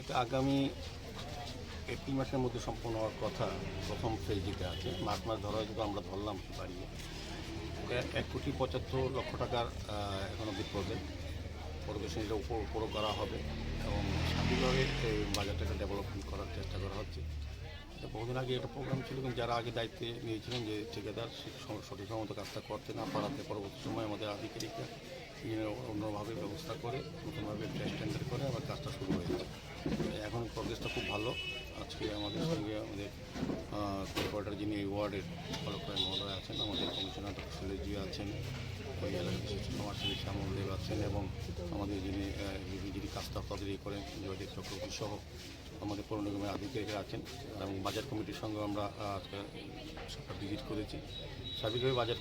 এটা আগামী এপ্রিল মাসের মধ্যে সম্পূর্ণ হওয়ার কথা প্রথম ফেজ যেটা আছে। মার্চ মাস ধরা হয়তো আমরা ধরলাম বাড়িয়ে। এক কোটি পঁচাত্তর লক্ষ টাকার অব্দি প্রজেক্ট পরিবেশন এটা উপর উপরও করা হবে এবং স্বাভাবিকভাবে এই বাজারটাকে ডেভেলপমেন্ট করার চেষ্টা করা হচ্ছে। বহুদিন আগে একটা প্রোগ্রাম ছিল, কিন্তু যারা আগে দায়িত্বে নিয়েছিলেন যে ঠিকাদার সঠিক মতো কাজটা করতে না পারাতে পরবর্তী সময় আমাদের আধিকারিকরা অন্যভাবে ব্যবস্থা করে, নতুনভাবে টেন্ডার করে আবার কাজটা শুরু হয়ে হয়েছে এখন প্রগ্রেসটা খুব ভালো। আজকে আমাদের সঙ্গে আমাদের কর্পোরেটর যিনি এই ওয়ার্ডের ফলক্রয় মহোদয় আছেন, আমাদের কমিশনার ডক্টর শৈলজি আছেন, ওই এলাকার বিশেষ সমাজসেবী শ্যামলদেব আছেন এবং আমাদের যিনি যিনি- কাজটা তদারকি করেন জয়দীপ চক্রবর্তী সহ আমাদের পৌর নিগমের আধিকারিকরা আছেন এবং বাজার কমিটির সঙ্গে আমরা ভিজিট করেছি। সার্বিকভাবে বাজার